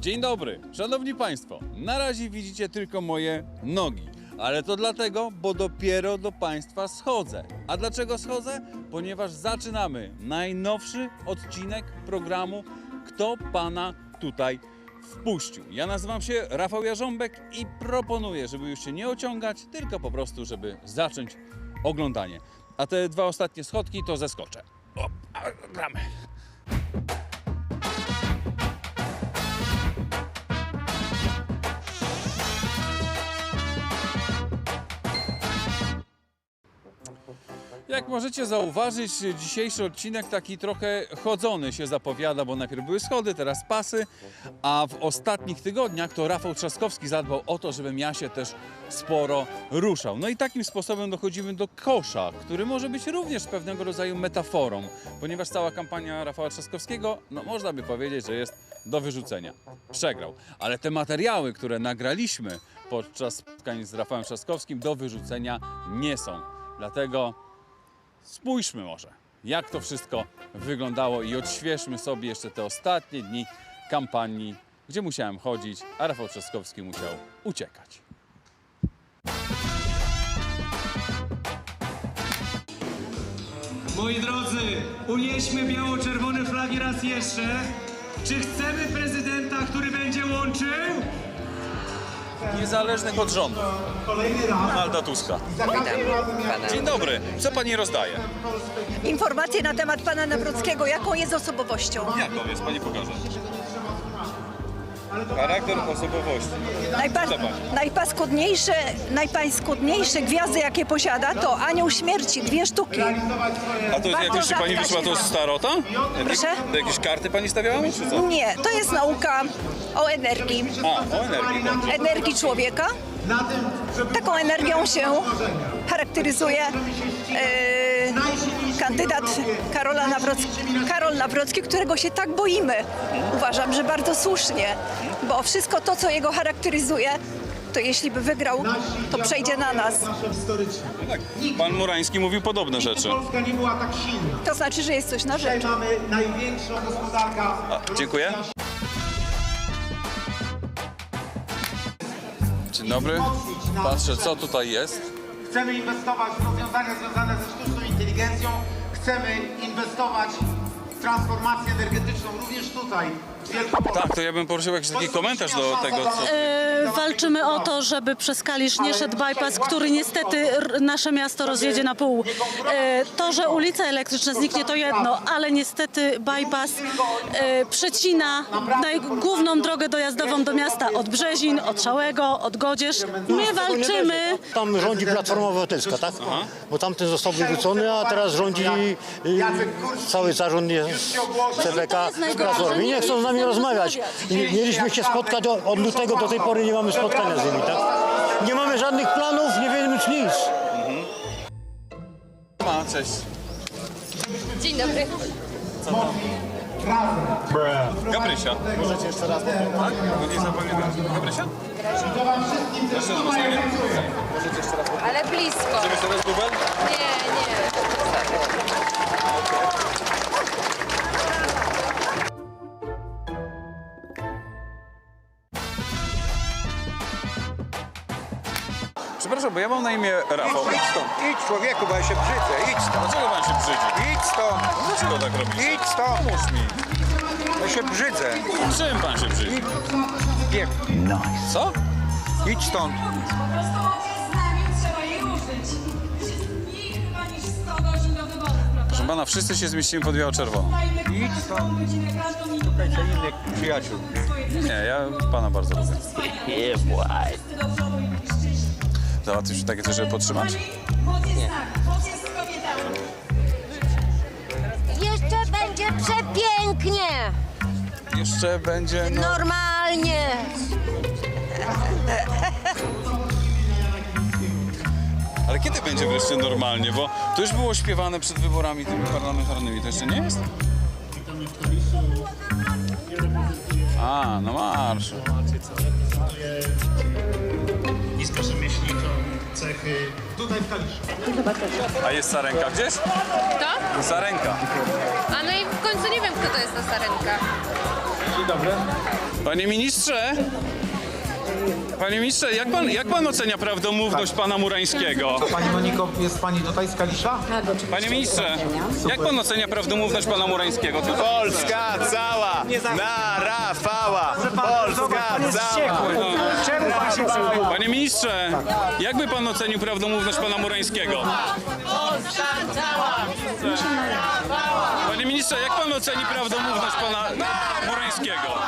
Dzień dobry, szanowni państwo. Na razie widzicie tylko moje nogi. Ale to dlatego, bo dopiero do państwa schodzę. A dlaczego schodzę? Ponieważ zaczynamy najnowszy odcinek programu Kto pana tutaj wpuścił. Ja nazywam się Rafał Jarząbek i proponuję, żeby już się nie ociągać, tylko po prostu, żeby zacząć oglądanie. A te dwa ostatnie schodki to zeskoczę. O, gramy. Jak możecie zauważyć, dzisiejszy odcinek taki trochę chodzony się zapowiada, bo najpierw były schody, teraz pasy, a w ostatnich tygodniach to Rafał Trzaskowski zadbał o to, żebym ja się też sporo ruszał. No i takim sposobem dochodzimy do kosza, który może być również pewnego rodzaju metaforą, ponieważ cała kampania Rafała Trzaskowskiego, no można by powiedzieć, że jest do wyrzucenia. Przegrał. Ale te materiały, które nagraliśmy podczas spotkań z Rafałem Trzaskowskim do wyrzucenia nie są. Dlatego Spójrzmy może, jak to wszystko wyglądało i odświeżmy sobie jeszcze te ostatnie dni kampanii, gdzie musiałem chodzić, a Rafał Trzaskowski musiał uciekać. Moi drodzy, unieśmy biało-czerwone flagi raz jeszcze. Czy chcemy prezydenta, który będzie łączył? Niezależnych od rządu. Donalda Tuska. Dzień dobry, co pani rozdaje? Informacje na temat pana Nawrockiego, jaką jest osobowością. Jaką jest, pani pokaże. Charakter osobowości. Najpa najpaskudniejsze, najpaskudniejsze gwiazdy, jakie posiada, to Anioł Śmierci, dwie sztuki. A to Bardzo jakoś pani wyszła to starota? Proszę? To jakieś karty pani stawiała, czy co? Nie, to jest nauka o energii, A, o energii. dobrze. energii człowieka. Taką energią się charakteryzuje e, kandydat Karola Nawrocki, Karol Nawrocki, którego się tak boimy. Uważam, że bardzo słusznie, bo wszystko to, co jego charakteryzuje, to jeśli by wygrał, to przejdzie na nas. Tak. Pan Murański mówił podobne rzeczy. Polska nie była tak silna. To znaczy, że jest coś na Dzisiaj rzecz. mamy największą gospodarkę. A, dziękuję. Dzień dobry. Patrzę, co tutaj jest. Chcemy inwestować w rozwiązania związane ze sztuczną inteligencją. Chcemy inwestować w transformację energetyczną również tutaj, w Wielkopolsce. Tak, to ja bym poruszył jakiś taki komentarz do tego, co... E, Walczymy o to, żeby przez Kalisz nie szedł bypass, który niestety nasze miasto rozjedzie na pół. E, To, że ulica elektryczna zniknie to jedno, ale niestety bypass e, przecina główną drogę dojazdową do miasta od Brzezin, od Szałego, od Godzierz. My walczymy Tam rządzi Platforma Obywatelska, tak? Bo tamten został wyrzucony, a teraz rządzi y, cały zarząd CPK z Platformy. I nie chcą z nami rozmawiać. Mieliśmy się spotkać od, od lutego do tej pory nie mamy spotkania z nimi, tak? Nie mamy żadnych planów, nie wiemy nic. Ma, cześć. Dzień dobry. Gabrysia. Możecie jeszcze raz Tak? Bo nie zapamiętam. Gabrysia? Raz głosowanie? Możecie jeszcze raz Ale blisko. Żeby jeszcze raz bubel? Nie, nie. Przepraszam, bo ja mam na imię Rafał. Idź stąd, idź człowieku, bo ja się brzydzę, idź stąd, Dlaczego pan się brzydzi? idź stąd, Dlaczego tak robisz? idź stąd, Pomóż mi. ja się brzydzę, Czym pan się brzydzi? bieg, Co? idź stąd. Proszę pana, wszyscy się zmieścimy pod biało-czerwoną. Idź stąd, szukajcie innych przyjaciół. Nie, ja pana bardzo lubię. Załatwisz już takie coś, żeby podtrzymać? Jeszcze będzie przepięknie! Jeszcze będzie... No... Normalnie! Ale kiedy będzie wreszcie normalnie? Bo to już było śpiewane przed wyborami tymi parlamentarnymi. To jeszcze nie jest? A, no marsz. Nisko rzemieślniczo, cechy. Tutaj w Kaliszu. A jest sarenka gdzieś? Kto? Sarenka. A no i w końcu nie wiem, kto to jest ta sarenka. Dzień dobry. Panie ministrze! Panie ministrze, jak pan, jak pan ocenia prawdomówność pana Murańskiego? Pani Moniko, jest pani tutaj z Kalisza? Panie ministrze, jak pan ocenia prawdomówność pana Murańskiego? Polska cała na Rafała! Polska cała! Czemu pan się? Panie ministrze, jakby pan ocenił prawdomówność pana Murańskiego? Panie ministrze, jak pan oceni prawdomówność pana Murańskiego?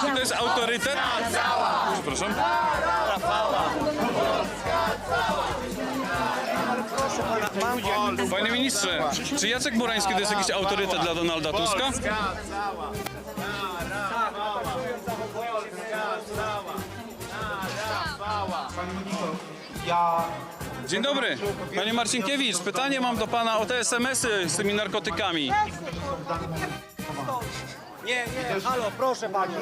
Czy to jest autorytet? Przepraszam. Panie ministrze, czy Jacek Murański to jest jakiś autorytet dla Donalda Tuska? Ja Dzień dobry, panie Marcinkiewicz. Pytanie mam do pana o te SMS-y z tymi narkotykami. Nie, nie, halo, proszę panią.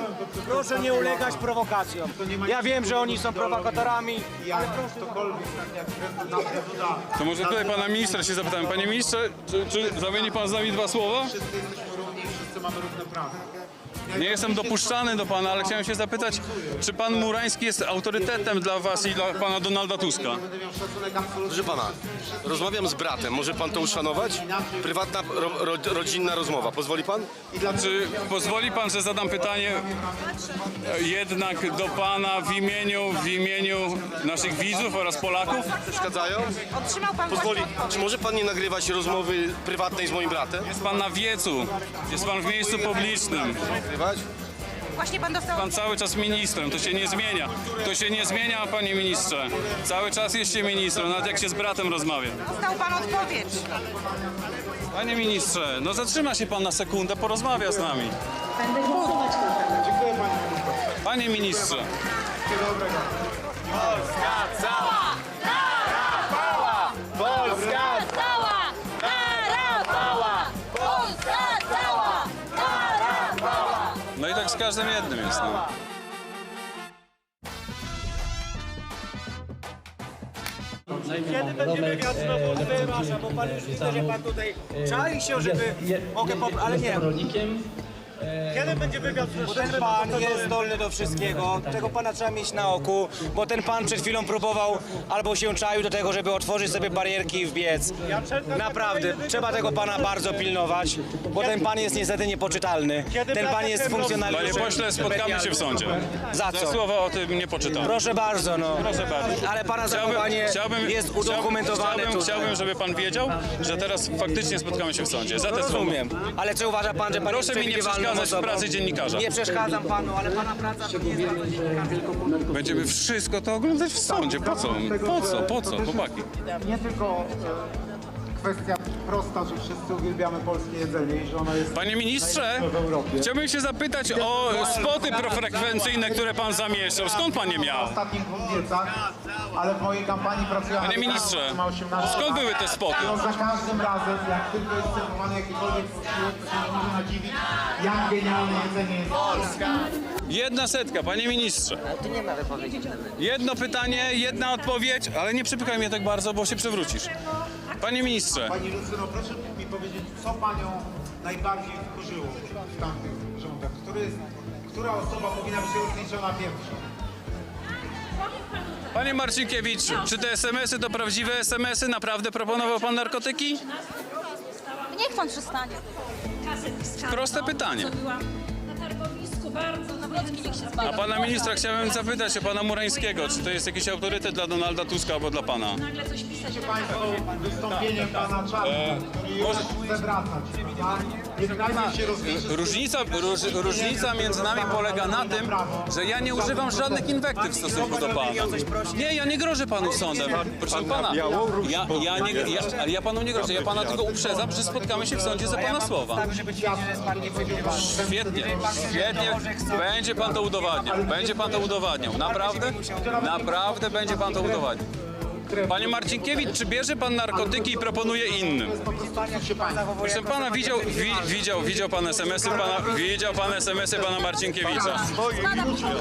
Proszę nie ulegać prowokacjom. Ja wiem, że oni są prowokatorami. tak Duda, To może tutaj pana ministra się zapytałem. Panie ministrze, czy, czy zamieni pan z nami dwa słowa? wszyscy jesteśmy równi wszyscy mamy równe prawa. Nie jestem dopuszczany do pana, ale chciałem się zapytać, czy pan Murański jest autorytetem dla was i dla pana Donalda Tuska? Proszę pana, rozmawiam z bratem, może pan to uszanować? Prywatna, ro, ro, rodzinna rozmowa, pozwoli pan? Czy pozwoli pan, że zadam pytanie jednak do pana w imieniu, w imieniu naszych widzów oraz Polaków? Przeszkadzają? Pozwoli, czy może pan nie nagrywać rozmowy prywatnej z moim bratem? Jest pan na wiecu, jest pan w miejscu publicznym. Nagrywać? Pan cały czas ministrem, to się nie zmienia. To się nie zmienia, panie ministrze. Cały czas jesteście ministrem, nawet jak się z bratem rozmawia. Dostał pan odpowiedź. Panie ministrze, no zatrzyma się pan na sekundę, porozmawia z nami. Panie ministrze, Polska! Każdym jednym jest. No. Kiedy będzie wywiad znowu? Przepraszam, bo pan już widzę, że pan tutaj czai się, żeby... Mogę pop... ale nie. Kiedy będzie wywiad Bo ten pan jest zdolny do wszystkiego, tego pana trzeba mieć na oku, bo ten pan przed chwilą próbował albo się czaił do tego, żeby otworzyć sobie barierki i wbiec. Naprawdę, trzeba tego pana bardzo pilnować, bo ten pan jest niestety niepoczytalny. Ten pan jest Panie funkcjonariuszem. pośle, spotkamy się w sądzie. Za Za co? słowa o tym nie poczytam. Proszę bardzo, no. Proszę bardzo. Ale pana zachowanie jest udokumentowane Chciałbym, tutaj. chciałbym, żeby pan wiedział, że teraz faktycznie spotkamy się w sądzie. Za te słowa. Rozumiem. Ale czy uważa pan, że pan Proszę jest mi nie przeszkadzać w pracy dziennikarza. Nie przeszkadzam panu, ale pana praca to nie jest Będziemy wszystko to oglądać w sądzie. Po co? Po co? Po co? Chłopaki. Nie tylko e, kwestia prosta, że wszyscy uwielbiamy polskie jedzenie i że ono jest Panie ministrze, najlepsze w Europie. chciałbym się zapytać o spoty profrekwencyjne, które pan zamieszczał. Skąd pan je W miał? ostatnich dwóch wiecach, ale w mojej kampanii pracuję... Panie ministrze, skąd były te spoty? No za każdym razem, jak tylko jest serwowany jakikolwiek posiłek, to się nie może nadziwić, jak genialne jedzenie jest. Polska! Jedna setka, panie ministrze. Jedno pytanie, jedna odpowiedź, ale nie przypykaj mnie tak bardzo, bo się przewrócisz. Panie ministrze, Pani Lucyno, proszę mi powiedzieć, co Panią najbardziej wkurzyło w tamtych rządach? Który, która osoba powinna być rozliczona pierwsza? panie Marcinkiewicz, czy te SMS-y to prawdziwe SMS-y? Naprawdę proponował pan narkotyki? Niech pan przestanie. Proste pytanie. Na targowisku bardzo, Nawrocki niech się A zbada. pana ministra chciałem zapytać o pana Murańskiego, czy to jest jakiś autorytet dla Donalda Tuska albo dla pana? Państwo wystąpieniem Pana Czarnka, który już może- Różnica, róż, różnica między nami polega na tym, że ja nie używam żadnych inwektyw w stosunku do pana. Nie, ja nie grożę panu sądem. Proszę pana, ja, ja, nie, ja, ale ja panu nie grożę, ja pana tylko uprzedzam, że spotkamy się w sądzie za pana słowa. Świetnie, świetnie. Będzie pan to udowadniał. Będzie pan to udowadniał. Naprawdę? Naprawdę będzie pan to udowadniał. Panie Marcinkiewicz, czy bierze pan narkotyki i proponuje innym? Proszę pana, widział, wi, widział, widział pan SMS-y pana, widział pan SMS-y pana Marcinkiewicza.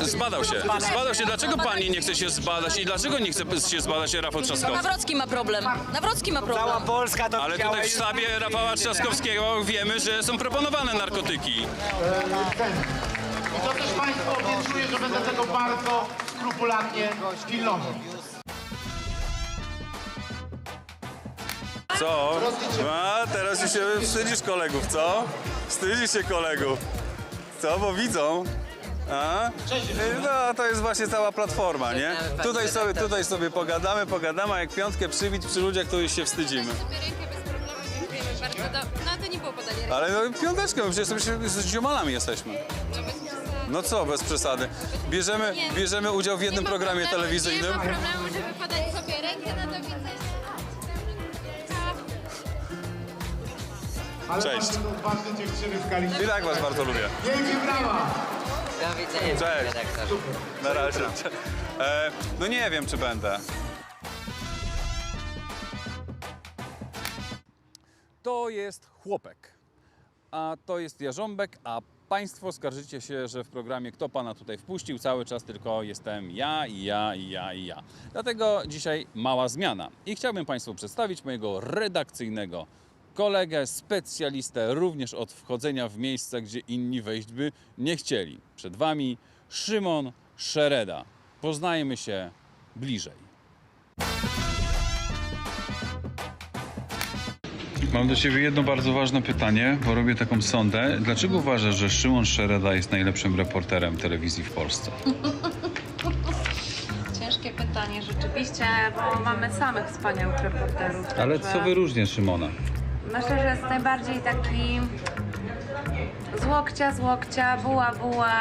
Zbadał się. Zbadał się. Dlaczego pani nie chce się zbadać i dlaczego nie chce się zbadać Rafał Trzaskowski? Nawrocki ma problem. Nawrocki ma problem. Cała Polska to Ale tutaj w sztabie Rafała Trzaskowskiego wiemy, że są proponowane narkotyki. I to też Państwu obiecuję, że będę tego bardzo skrupulatnie pilnował. Co? A, teraz już się wstydzisz kolegów, co? Wstydzisz się kolegów. Co, bo widzą. A? No, to jest właśnie cała platforma, nie? Tutaj sobie, tutaj sobie pogadamy, pogadamy, a jak piątkę przybić przy ludziach, to już się wstydzimy. Rękę bez problemu, dziękujemy bardzo. To, no to nie było podanie ręki. Ale no, piąteczkę, my przecież sobie z ziomalami jesteśmy. No co, bez przesady. Bierzemy, bierzemy udział w jednym programie telewizyjnym. Nie ma problemu, żeby Cześć. I tak was bardzo lubię. Wielkie brawa! Do widzenia, Cześć. redaktorze. Na razie. E, no nie wiem, czy będę. To jest chłopek, a to jest jarząbek, a Państwo skarżycie się, że w programie Kto Pana tutaj wpuścił, cały czas tylko jestem ja i ja i ja i ja. Dlatego dzisiaj mała zmiana. I chciałbym Państwu przedstawić mojego redakcyjnego kolegę, specjalistę również od wchodzenia w miejsca, gdzie inni wejść by nie chcieli. Przed Wami Szymon Szereda. Poznajmy się bliżej. Mam do Ciebie jedno bardzo ważne pytanie, bo robię taką sondę. Dlaczego uważasz, że Szymon Szereda jest najlepszym reporterem telewizji w Polsce? Ciężkie pytanie rzeczywiście, bo mamy samych wspaniałych reporterów. Ale także co wyróżnia Szymona? Myślę, że jest najbardziej taki z łokcia, z łokcia, buła, buła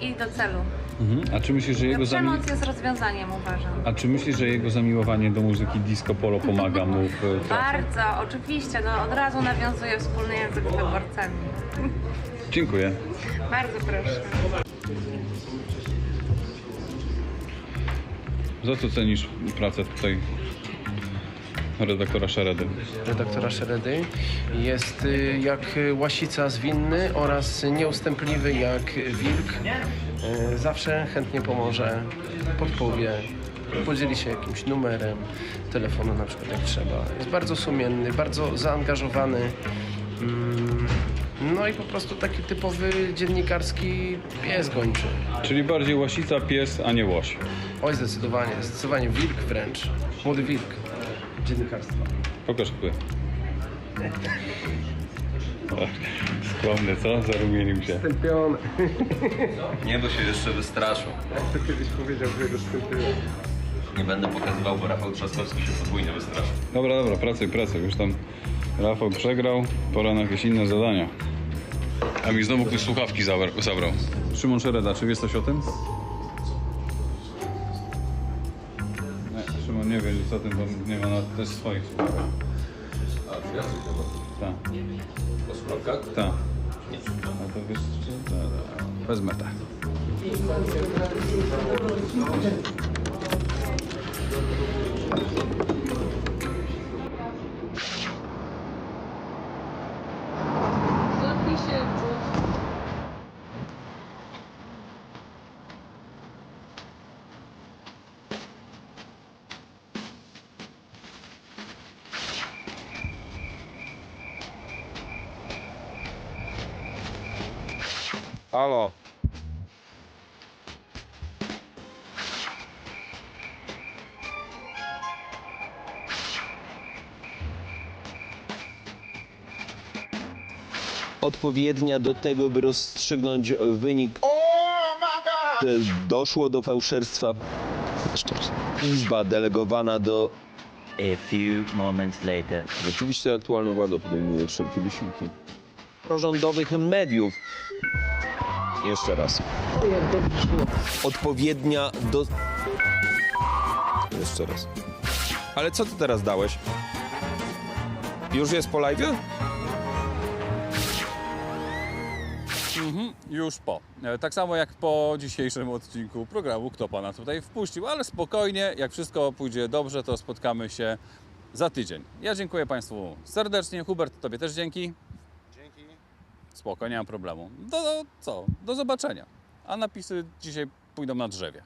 i do celu. Mhm. A czy myślisz, że jego zami... Przemoc jest rozwiązaniem, uważam. A czy myślisz, że jego zamiłowanie do muzyki disco polo pomaga mu w pracy? Bardzo, oczywiście, no od razu nawiązuje wspólny język z wyborcami. Dziękuję. Bardzo proszę. Za co cenisz pracę tutaj redaktora Szeredy? redaktora Szeredy. Jest y, jak łasica zwinny oraz nieustępliwy jak wilk. Y, Zawsze chętnie pomoże, podpowie, podzieli się jakimś numerem telefonu na przykład jak trzeba. Jest bardzo sumienny, bardzo zaangażowany. Mm, No i po prostu taki typowy dziennikarski pies gończy. Czyli bardziej łasica, pies, a nie łoś. Oj, zdecydowanie, zdecydowanie wilk wręcz. Młody wilk dziennikarstwa. Pokaż kły. Skromny, co? Zarumienił się. Stępiony. Nie, bo się jeszcze wystraszą. Jak to kiedyś powiedział, że go. Nie będę pokazywał, bo Rafał Trzaskowski się podwójnie wystraszył. Dobra, dobra, pracuj, pracuj. Już tam Rafał przegrał, pora na jakieś inne zadania. A mi znowu ktoś słuchawki zabrał. zabrał. Szymon Szereda, czy wiesz coś o tym? O tym, bo nie ma na też swoich słuchawek. A, coś tego? Tak, Po słuchawkach? tak. A to wiesz, czy... Dobra, Wezmę tak. Halo. odpowiednia do tego, by rozstrzygnąć wynik. Doszło do fałszerstwa. Izba delegowana do. A few moments later. Rzeczywiście aktualna władza podejmuje wszelkie wysiłki. Prorządowych mediów. Jeszcze raz. Odpowiednia do... Jeszcze raz. Ale co ty teraz dałeś? Już jest po live? Mhm, już po. E, tak samo jak po dzisiejszym odcinku programu Kto Pana tutaj wpuścił, ale spokojnie, jak wszystko pójdzie dobrze, to spotkamy się za tydzień. Ja dziękuję Państwu serdecznie. Hubert, Tobie też dzięki. Spoko, nie mam problemu. Do, do co? Do zobaczenia. A napisy dzisiaj pójdą na drzewie.